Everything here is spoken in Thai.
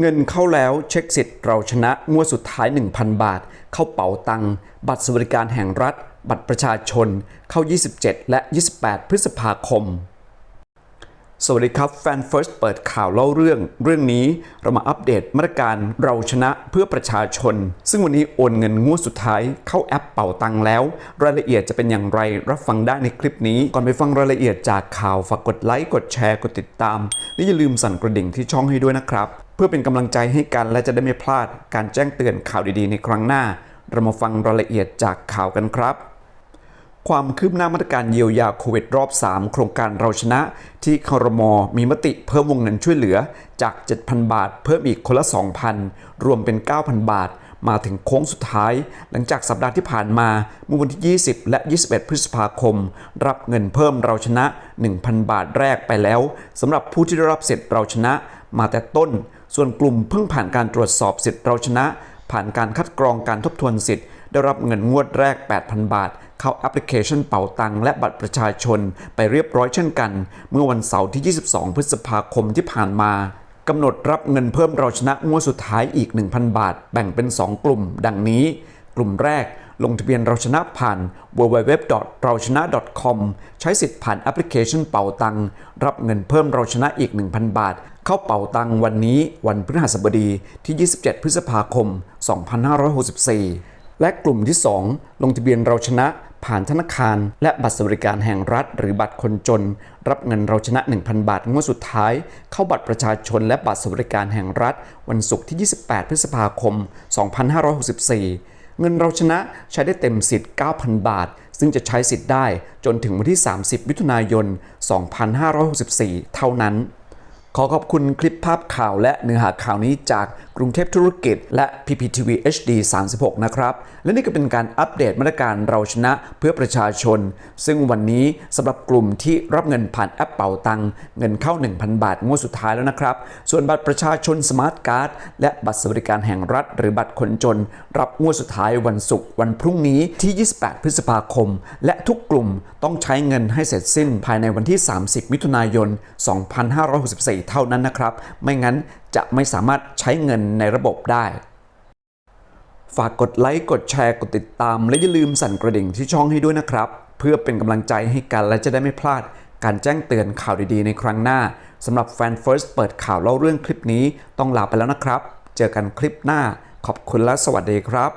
เงินเข้าแล้วเช็คสิทธิ์เราชนะงวดสุดท้าย 1,000 บาท เข้าเป๋าตังค์บัตรสวัสดิการแห่งรัฐ บัตรประชาชน เข้า 27 และ 28 พฤษภาคม สวัสดีครับ แฟน First เปิดข่าวเล่าเรื่อง เรื่องนี้เรามาอัปเดตมาตรการเราชนะเพื่อประชาชน ซึ่งวันนี้โอนเงินงวดสุดท้าย เข้าแอปเป่าตังแล้ว รายละเอียดจะเป็นอย่างไรรับฟังได้ในคลิปนี้ ก่อนไปฟังรายละเอียดจากข่าวฝากกดไลค์กดแชร์กดติดตาม และอย่าลืมสั่นกระดิ่งที่ช่องให้ด้วยนะครับ เพื่อเป็นกำลังใจให้กันและจะได้ไม่พลาดการแจ้งเตือนข่าวดีๆ ในครั้งหน้า เรามาฟังรายละเอียดจากข่าวกันครับ ความคืบหน้ามาตรการเยียวยาโควิดรอบ 3 โครงการเราชนะ ที่คอรมอมีมติเพิ่มวงเงินช่วยเหลือจาก 7,000 บาท เพิ่มอีกคนละ 2,000 รวมเป็น 9,000 บาทมาถึงโค้งสุดท้าย หลังจากสัปดาห์ที่ผ่านมาเมื่อวันที่ 20 และ 21 พฤษภาคม รับเงินเพิ่มเราชนะ 1,000 บาทแรกไปแล้วสำหรับผู้ที่ได้รับเสิทธิ์เราชนะ มาแต่ต้น ส่วนกลุ่มเพิ่งผ่านการตรวจสอบสิทธิ์เราชนะ ผ่านการคัดกรองการทบทวนสิทธิ์ ได้รับเงินงวดแรก 8,000 บาท เข้าแอปพลิเคชันเป๋าตังและบัตรประชาชน ไปเรียบร้อยเช่นกัน เมื่อวันเสาร์ที่ 22 พฤษภาคมที่ผ่านมากำหนดรับเงินเพิ่มเราชนะงวดสุดท้ายอีก 1,000 บาท แบ่งเป็น 2 กลุ่ม ดังนี้ กลุ่มแรกลงทะเบียนเราชนะผ่าน www เราชนะ com ใช้สิทธิ์ผ่านแอปพลิเคชันเป๋าตัง รับเงินเพิ่มเราชนะอีก 1,000 บาท เข้าเป๋าตังวันนี้วันพฤหัสบดีที่ 27 พฤษภาคม 2564 และกลุ่มที่ 2 ลงทะเบียนเราชนะผ่านธนาคาร และบัตรสวัสดิการแห่งรัฐ หรือบัตรคนจน รับเงินเราชนะ 1,000 บาทงวดสุดท้าย เข้าบัตรประชาชนและบัตรสวัสดิการแห่งรัฐ วันศุกร์ที่ 28 พฤษภาคม 2564 เงินเราชนะใช้ได้เต็มสิทธิ์ 9,000 บาท ซึ่งจะใช้สิทธิ์ได้จนถึงวันที่ 30 มิถุนายน 2564 เท่านั้น ขอขอบคุณคลิปภาพข่าวและเนื้อหาข่าวนี้จากกรุงเทพธุรกิจ และ PPTV HD 36 นะครับ และนี่ก็เป็นการอัปเดตมาตรการเราชนะเพื่อประชาชน ซึ่งวันนี้สำหรับกลุ่มที่รับเงินผ่านแอปเป่าตังเงินเข้า 1,000 บาทงวดสุดท้ายแล้วนะครับ ส่วนบัตรประชาชนสมาร์ทการ์ดและบัตรสวัสดิการแห่งรัฐ หรือบัตรคนจน รับงวดสุดท้ายวันศุกร์วันพรุ่งนี้ที่ 28 พฤษภาคม และทุกกลุ่มต้องใช้เงินให้เสร็จสิ้นภายในวันที่ 30 มิถุนายน 2564เท่านั้นนะครับ ไม่งั้นจะไม่สามารถใช้เงินในระบบได้ ฝากกดไลค์ กดแชร์ กดติดตาม และอย่าลืมสั่นกระดิ่งที่ช่องให้ด้วยนะครับ เพื่อเป็นกำลังใจให้กันและจะได้ไม่พลาดการแจ้งเตือนข่าวดีๆ ในครั้งหน้าสำหรับแฟน First เปิดข่าวเล่าเรื่องคลิปนี้ต้องลาไปแล้วนะครับ เจอกันคลิปหน้า ขอบคุณและสวัสดีครับ